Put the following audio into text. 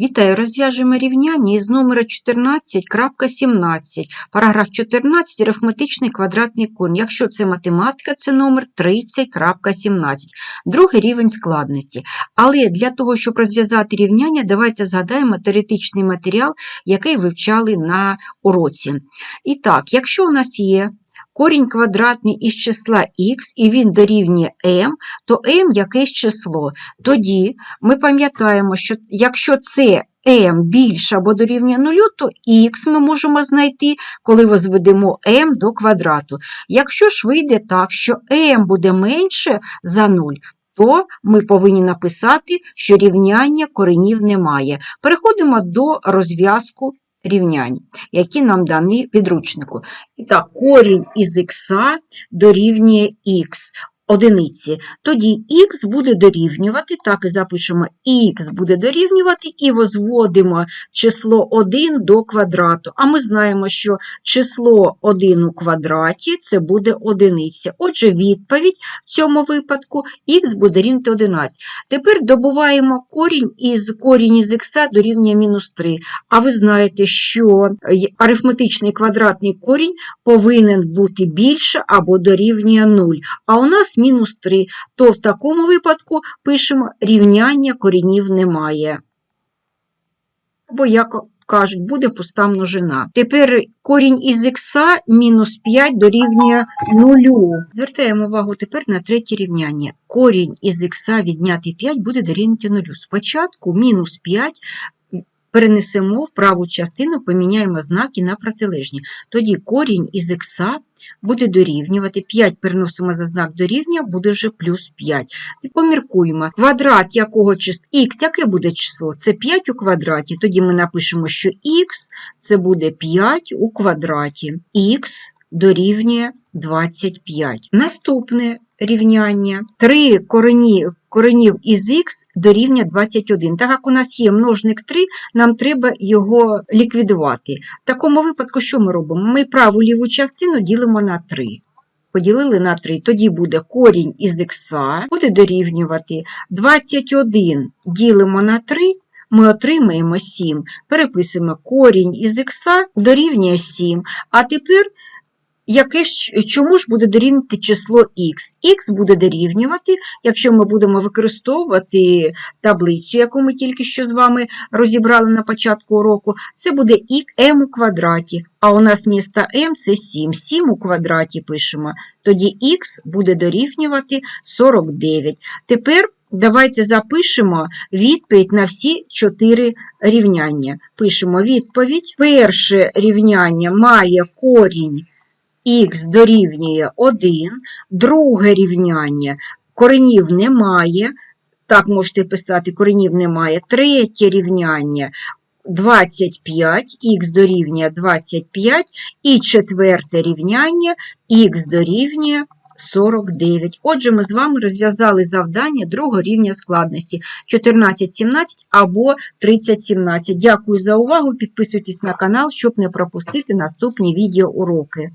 Вітаю, розв'яжемо рівняння із номера 14.17, параграф 14, арифметичний квадратний корінь. Якщо це математика, це номер 30.17, другий рівень складності. Але для того, щоб розв'язати рівняння, давайте згадаємо теоретичний матеріал, який вивчали на уроці. І так, якщо у нас є корінь квадратний із числа х, і він дорівнює m, то m якесь число. Тоді ми пам'ятаємо, що якщо це m більше або дорівнює нулю, то х ми можемо знайти, коли возведемо m до квадрату. Якщо ж вийде так, що m буде менше за 0, то ми повинні написати, що рівняння коренів немає. Переходимо до розв'язку рівнянь, які нам дані підручнику. І так, корінь із х дорівнює х одиниці. Тоді х буде дорівнювати, так і запишемо, х буде дорівнювати і возводимо число 1 до квадрату. А ми знаємо, що число 1 у квадраті це буде одиниця. Отже, відповідь в цьому випадку х буде рівняти 11. Тепер добуваємо корінь із корінь із х дорівнює мінус 3. А ви знаєте, що арифметичний квадратний корінь повинен бути більше або дорівнює 0. А у нас мінус 3, то в такому випадку пишемо рівняння корінів немає. Або, як кажуть, буде пуста множина. Тепер корінь із х мінус 5 дорівнює 0. Звертаємо увагу тепер на третє рівняння. Корінь із х відняти 5 буде дорівнювати 0. Спочатку мінус 5 перенесемо в праву частину, поміняємо знаки на протилежні. Тоді корінь із х буде дорівнювати, 5 переносимо за знак дорівнює, буде вже плюс 5. І поміркуємо, квадрат якого числа, х, яке буде число? Це 5 у квадраті, тоді ми напишемо, що х це буде 5 у квадраті, х дорівнює 25. Наступне рівняння. 3 корені, коренів із х дорівнює 21. Так як у нас є множник 3, нам треба його ліквідувати. В такому випадку, що ми робимо? Ми праву ліву частину ділимо на 3. Поділили на 3, тоді буде корінь із х, буде дорівнювати 21 ділимо на 3, ми отримаємо 7. Переписуємо корінь із х дорівнює 7. А тепер Яке чому ж буде дорівнювати число х? Х буде дорівнювати, якщо ми будемо використовувати таблицю, яку ми тільки що з вами розібрали на початку уроку, це буде m у квадраті, а у нас місто m це 7. 7 у квадраті пишемо. Тоді х буде дорівнювати 49. Tепер давайте запишемо відповідь на всі чотири рівняння. Пишемо відповідь. Перше рівняння має корінь х дорівнює 1, друге рівняння коренів немає, так можете писати, коренів немає, третє рівняння 25, х дорівнює 25, і четверте рівняння х дорівнює 49. Отже, ми з вами розв'язали завдання другого рівня складності 14-17 або 30-17. Дякую за увагу. Підписуйтесь на канал, щоб не пропустити наступні відеоуроки.